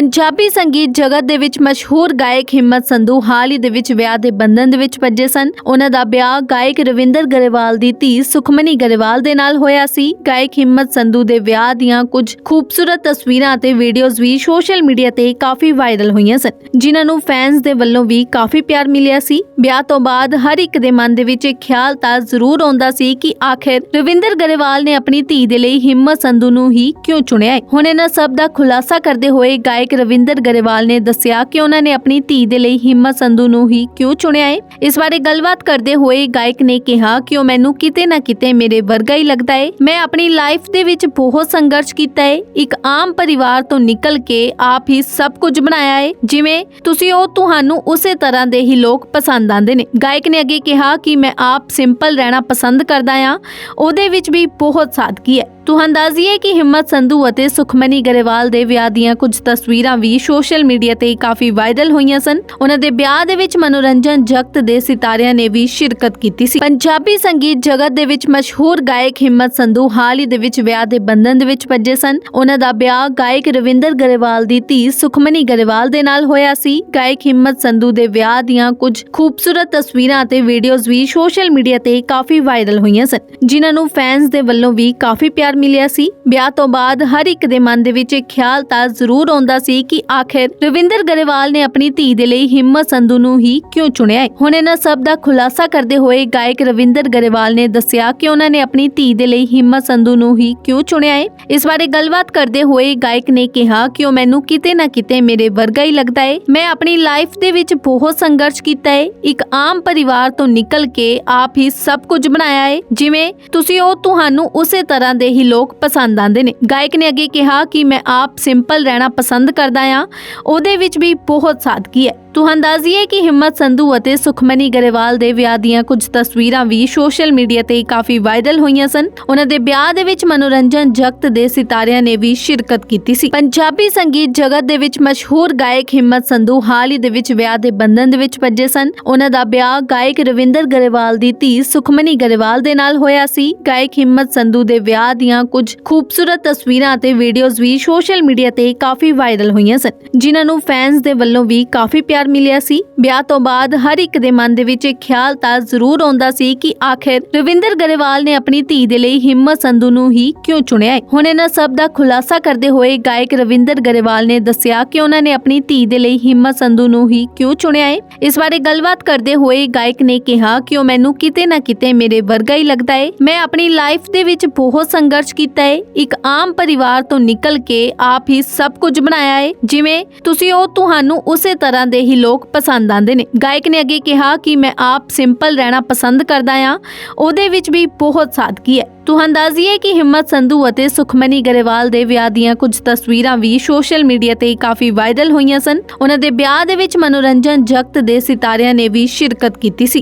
ਪੰਜਾਬੀ ਸੰਗੀਤ ਜਗਤ ਦੇ ਵਿੱਚ ਮਸ਼ਹੂਰ ਗਾਇਕ ਹਿੰਮਤ ਸੰਧੂ ਹਾਲ ਹੀ ਦੇ ਵਿੱਚ ਵਿਆਹ ਦੇ ਬੰਧਨ ਦੇ ਵਿੱਚ ਭੱਜੇ ਸਨ। ਉਹਨਾਂ ਦਾ ਵਿਆਹ ਗਾਇਕ ਰਵਿੰਦਰ ਗਰੇਵਾਲ ਦੀ ਧੀ ਸੁਖਮਨੀ ਗਰੇਵਾਲ ਦੇ ਨਾਲ ਹੋਇਆ ਸੀ। ਗਾਇਕ ਹਿੰਮਤ ਸੰਧੂ ਦੇ ਵਿਆਹ ਦੀਆਂ ਕੁਝ ਖੂਬਸੂਰਤ ਤਸਵੀਰਾਂ ਅਤੇ ਵੀਡੀਓਜ਼ ਵੀ ਸੋਸ਼ਲ ਮੀਡੀਆ ਤੇ ਕਾਫੀ ਵਾਇਰਲ ਹੋਈਆਂ ਸਨ। ਜਿਨ੍ਹਾਂ ਨੂੰ ਫੈਨਸ ਦੇ ਵੱਲੋਂ ਵੀ ਕਾਫੀ ਪਿਆਰ ਮਿਲਿਆ ਸੀ। ਵਿਆਹ ਤੋਂ ਬਾਅਦ ਹਰ ਇੱਕ ਦੇ ਮਨ ਦੇ ਵਿੱਚ ਇੱਕ ਖਿਆਲ ਤਾਂ ਜ਼ਰੂਰ ਆਉਂਦਾ ਸੀ ਕਿ ਆਖਿਰ ਰਵਿੰਦਰ ਗਰੇਵਾਲ ਨੇ ਆਪਣੀ ਧੀ ਦੇ ਲਈ ਹਿੰਮਤ ਸੰਧੂ ਨੂੰ ਹੀ ਕਿਉਂ ਚੁਣਿਆ ਹੈ? ਹੁਣ ਇਹਨਾਂ ਸਭ ਦਾ ਖੁਲਾਸਾ ਕਰਦੇ ਹੋਏ ਗਾਇਕ ਰਵਿੰਦਰ ਗਰੇਵਾਲ ਨੇ ਦੱਸਿਆ ਕਿ ਉਹਨਾਂ ਨੇ ਆਪਣੀ ਧੀ ਦੇ ਲਈ ਹਿੰਮਤ ਸੰਧੂ ਨੂੰ ਹੀ ਕਿਉਂ ਚੁਣਿਆ ਹੈ? ਇਸ ਬਾਰੇ ਗੱਲਬਾਤ ਕਰਦੇ ਹੋਏ ਗਾਇਕ ਨੇ ਕਿਹਾ ਕਿ ਉਹ ਮੈਨੂੰ ਕਿਤੇ ਨਾ ਕਿਤੇ ਮੇਰੇ ਵਰਗਾ ਹੀ ਲੱਗਦਾ ਹੈ। ਮੈਂ ਆਪਣੀ ਲਾਈਫ ਦੇ ਵਿੱਚ ਬਹੁਤ ਸੰਘਰਸ਼ ਕੀਤਾ ਹੈ। ਇੱਕ ਆਮ ਪਰਿਵਾਰ ਤੋਂ ਨਿਕਲ ਕੇ ਆਪ ਹੀ ਸਭ ਕੁਝ ਬਣਾਇਆ ਹੈ। ਜਿਵੇਂ ਤੁਸੀਂ ਉਹ ਤੁਹਾਨੂੰ ਉਸੇ ਤਰ੍ਹਾਂ ਦੇ ਹੀ ਲੋਕ ਪਸੰਦ ਆਉਂਦੇ ਨੇ। ਗਾਇਕ ਨੇ ਅੱਗੇ ਕਿਹਾ ਕਿ ਮੈਂ ਆਪ ਸਿੰਪਲ ਰਹਿਣਾ ਪਸੰਦ ਕਰਦਾ ਆ ਉਹਦੇ ਵਿੱਚ ਵੀ ਬਹੁਤ ਸਾਦਗੀ ਹੈ। ਤੁਹਾਨੂੰ ਦੱਸੀਏ ਕਿ ਹਿੰਮਤ ਸੰਧੂ ਅਤੇ ਸੁਖਮਨੀ ਗਰੇਵਾਲ ਦੇ ਵਿਆਹ ਦੀਆਂ ਕੁਝ ਤਸਵੀਰਾਂ ਵੀ ਸੋਸ਼ਲ ਮੀਡੀਆ ਤੇ ਕਾਫੀ ਵਾਇਰਲ ਹੋਈਆਂ ਸਨ। ਉਹਨਾਂ ਦੇ ਵਿਆਹ ਦੇ ਵਿੱਚ ਮਨੋਰੰਜਨ ਜਗਤ ਦੇ ਸਿਤਾਰਿਆਂ ਨੇ ਵੀ ਸ਼ਿਰਕਤ ਕੀਤੀ ਸੀ। ਪੰਜਾਬੀ ਸੰਗੀਤ ਜਗਤ ਦੇ ਵਿੱਚ ਮਸ਼ਹੂਰ ਗਾਇਕ ਹਿੰਮਤ ਸੰਧੂ ਹਾਲ ਹੀ ਦੇ ਵਿੱਚ ਵਿਆਹ ਦੇ ਬੰਧਨ ਦੇ ਵਿੱਚ ਭੱਜੇ ਸਨ। ਉਹਨਾਂ ਦਾ ਵਿਆਹ ਗਾਇਕ ਰਵਿੰਦਰ ਗਰੇਵਾਲ ਦੀ ਧੀ ਸੁਖਮਨੀ ਗਰੇਵਾਲ ਦੇ ਨਾਲ ਹੋਇਆ ਸੀ। ਗਾਇਕ ਹਿੰਮਤ ਸੰਧੂ ਦੇ ਵਿਆਹ ਦੀਆਂ ਕੁਝ ਖੂਬਸੂਰਤ ਤਸਵੀਰਾਂ ਅਤੇ ਵੀਡੀਓਜ਼ ਵੀ ਸੋਸ਼ਲ ਮੀਡੀਆ ਤੇ ਕਾਫੀ ਵਾਇਰਲ ਹੋਈਆਂ ਸਨ। ਜਿਨ੍ਹਾਂ ਨੂੰ ਫੈਨਸ ਦੇ ਵੱਲੋਂ ਵੀ ਕਾਫੀ ਪਿਆਰ ਮਿਲਿਆ ਸੀ। ਵਿਆਹ ਤੋਂ ਬਾਅਦ ਹਰ ਇੱਕ ਦੇ ਮਨ ਦੇ ਵਿੱਚ ਇੱਕ ਖਿਆਲ ਤਾਂ ਜ਼ਰੂਰ ਆਉਂਦਾ ਸੀ ਕਿ ਆਖਿਰ ਰਵਿੰਦਰ ਗਰੇਵਾਲ ਨੇ ਆਪਣੀ ਧੀ ਦੇ ਲਈ ਹਿੰਮਤ ਸੰਧੂ ਨੂੰ ਹੀ ਕਿਉਂ ਚੁਣਿਆ ਹੈ? ਹੁਣ ਇਹਨਾਂ ਸਭ ਦਾ ਖੁਲਾਸਾ ਕਰਦੇ ਹੋਏ ਗਾਇਕ ਰਵਿੰਦਰ ਗਰੇਵਾਲ ਨੇ ਦੱਸਿਆ ਕਿ ਉਹਨਾਂ ਨੇ ਆਪਣੀ ਧੀ ਦੇ ਲਈ ਹਿੰਮਤ ਸੰਧੂ ਨੂੰ ਹੀ ਕਿਉਂ ਚੁਣਿਆ ਹੈ? ਇਸ ਬਾਰੇ ਗੱਲਬਾਤ ਕਰਦੇ ਹੋਏ ਗਾਇਕ ਨੇ ਕਿਹਾ ਕਿ ਉਹ ਮੈਨੂੰ ਕਿਤੇ ਨਾ ਕਿਤੇ ਮੇਰੇ ਵਰਗਾ ਹੀ ਲੱਗਦਾ ਹੈ। ਮੈਂ ਆਪਣੀ ਲਾਈਫ ਦੇ ਵਿੱਚ ਬਹੁਤ ਸੰਘਰਸ਼ ਕੀਤਾ ਹੈ। ਇੱਕ ਆਮ ਪਰਿਵਾਰ ਤੋਂ ਨਿਕਲ ਕੇ ਆਪ ਹੀ ਸਭ ਕੁਝ ਬਣਾਇਆ ਹੈ। ਜਿਵੇਂ ਤੁਸੀਂ ਉਹ ਤੁਹਾਨੂੰ ਉਸੇ ਤਰ੍ਹਾਂ ਦੇ ਹੀ ਲੋਕ ਪਸੰਦ ਆਉਂਦੇ ਨੇ। ਗਾਇਕ ਨੇ ਅੱਗੇ ਕਿਹਾ ਕਿ ਮੈਂ ਆਪ ਸਿੰਪਲ ਰਹਿਣਾ ਪਸੰਦ ਕਰਦਾ ਆ ਉਹਦੇ ਵਿੱਚ ਵੀ ਬਹੁਤ ਸਾਦਗੀ ਹੈ। ਤੁਹਾਨੂੰ ਦੱਸੀਏ ਕਿ ਹਿੰਮਤ ਸੰਧੂ ਅਤੇ ਸੁਖਮਨੀ ਗਰੇਵਾਲ ਦੇ ਵਿਆਹ ਦੀਆਂ ਕੁਝ ਤਸਵੀਰਾਂ ਵੀ ਸੋਸ਼ਲ ਮੀਡੀਆ ਤੇ ਕਾਫੀ ਵਾਇਰਲ ਹੋਈਆਂ ਸਨ। ਉਹਨਾਂ ਦੇ ਵਿਆਹ ਦੇ ਵਿੱਚ ਮਨੋਰੰਜਨ ਜਗਤ ਦੇ ਸਿਤਾਰਿਆਂ ਨੇ ਵੀ ਸ਼ਿਰਕਤ ਕੀਤੀ ਸੀ। ਪੰਜਾਬੀ ਸੰਗੀਤ ਜਗਤ ਦੇ ਵਿੱਚ ਮਸ਼ਹੂਰ ਗਾਇਕ ਹਿੰਮਤ ਸੰਧੂ ਹਾਲ ਹੀ ਦੇ ਵਿੱਚ ਵਿਆਹ ਦੇ ਬੰਧਨ ਦੇ ਵਿੱਚ ਭੱਜੇ ਸਨ। ਉਹਨਾਂ ਦਾ ਵਿਆਹ ਗਾਇਕ ਰਵਿੰਦਰ ਗਰੇਵਾਲ ਦੀ ਧੀ ਸੁਖਮਨੀ ਗਰੇਵਾਲ ਦੇ ਨਾਲ ਹੋਇਆ ਸੀ। ਗਾਇਕ ਹਿੰਮਤ ਸੰਧੂ ਦੇ ਵਿਆਹ ਦੀਆਂ ਕੁਝ ਖੂਬਸੂਰਤ ਤਸਵੀਰਾਂ ਅਤੇ ਵੀਡੀਓਜ਼ ਵੀ ਸੋਸ਼ਲ ਮੀਡੀਆ ਤੇ ਕਾਫੀ ਵਾਇਰਲ ਹੋਈਆਂ ਸਨ। ਜਿਨ੍ਹਾਂ ਨੂੰ ਫੈਨਸ ਦੇ ਵੱਲੋਂ ਵੀ ਕਾਫੀ ਪਿਆਰ ਮਿਲਿਆ ਸੀ। ਵਿਆਹ ਤੋਂ ਬਾਅਦ ਹਰ ਇੱਕ ਦੇ ਮਨ ਦੇ ਵਿੱਚ ਇੱਕ ਖਿਆਲ ਤਾਂ ਜ਼ਰੂਰ ਆਉਂਦਾ ਸੀ ਕਿ ਆਖਿਰ ਰਵਿੰਦਰ ਗਰੇਵਾਲ ਨੇ ਆਪਣੀ ਧੀ ਦੇ ਲਈ ਹਿੰਮਤ ਸੰਧੂ ਨੂੰ ਹੀ ਕਿਉਂ ਚੁਣਿਆ ਹੈ? ਹੁਣ ਇਹਨਾਂ ਸਭ ਦਾ ਖੁਲਾਸਾ ਕਰਦੇ ਹੋਏ ਗਾਇਕ ਰਵਿੰਦਰ ਗਰੇਵਾਲ ਨੇ ਦੱਸਿਆ ਕਿ ਉਹਨਾਂ ਨੇ ਆਪਣੀ ਧੀ ਦੇ ਲਈ ਹਿੰਮਤ ਸੰਧੂ ਨੂੰ ਹੀ ਕਿਉਂ ਚੁਣਿਆ ਹੈ? ਇਸ ਬਾਰੇ ਗੱਲਬਾਤ ਕਰਦੇ ਹੋਏ ਗਾਇਕ ਨੇ ਕਿਹਾ ਕਿ ਉਹ ਮੈਨੂੰ ਕਿਤੇ ਨਾ ਕਿਤੇ ਮੇਰੇ ਵਰਗਾ ਹੀ ਲੱਗਦਾ ਹੈ। ਮੈਂ ਆਪਣੀ ਲਾਈਫ ਦੇ ਵਿੱਚ ਬਹੁਤ ਸੰਘਰਸ਼ ਕੀਤਾ ਹੈ। ਇੱਕ ਆਮ ਪਰਿਵਾਰ ਤੋਂ ਨਿਕਲ ਕੇ ਆਪ ਹੀ ਸਭ ਕੁਝ ਬਣਾਇਆ ਹੈ। ਜਿਵੇਂ ਤੁਸੀਂ ਉਹ ਤੁਹਾਨੂੰ ਉਸੇ ਤਰ੍ਹਾਂ ਦੇ ਹੀ ਲੋਕ ਪਸੰਦ ਆਉਂਦੇ ਨੇ। ਗਾਇਕ ਨੇ ਅੱਗੇ ਕਿਹਾ ਕਿ ਮੈਂ ਆਪ ਸਿੰਪਲ ਰਹਿਣਾ ਪਸੰਦ ਕਰਦਾ ਆ ਉਹਦੇ ਵਿੱਚ ਵੀ ਬਹੁਤ ਸਾਦਗੀ ਹੈ। ਤੁਹਾਨੂੰ ਦੱਸੀਏ ਕਿ ਹਿੰਮਤ ਸੰਧੂ ਅਤੇ ਸੁਖਮਨੀ ਗਰੇਵਾਲ ਦੇ ਵਿਆਹ ਦੀਆਂ ਕੁਝ ਤਸਵੀਰਾਂ ਵੀ ਸੋਸ਼ਲ ਮੀਡੀਆ ਤੇ ਕਾਫੀ ਵਾਇਰਲ ਹੋਈਆਂ ਸਨ। ਉਹਨਾਂ ਦੇ ਵਿਆਹ ਦੇ ਵਿੱਚ ਮਨੋਰੰਜਨ ਜਗਤ ਦੇ ਸਿਤਾਰਿਆਂ ਨੇ ਵੀ ਸ਼ਿਰਕਤ ਕੀਤੀ ਸੀ।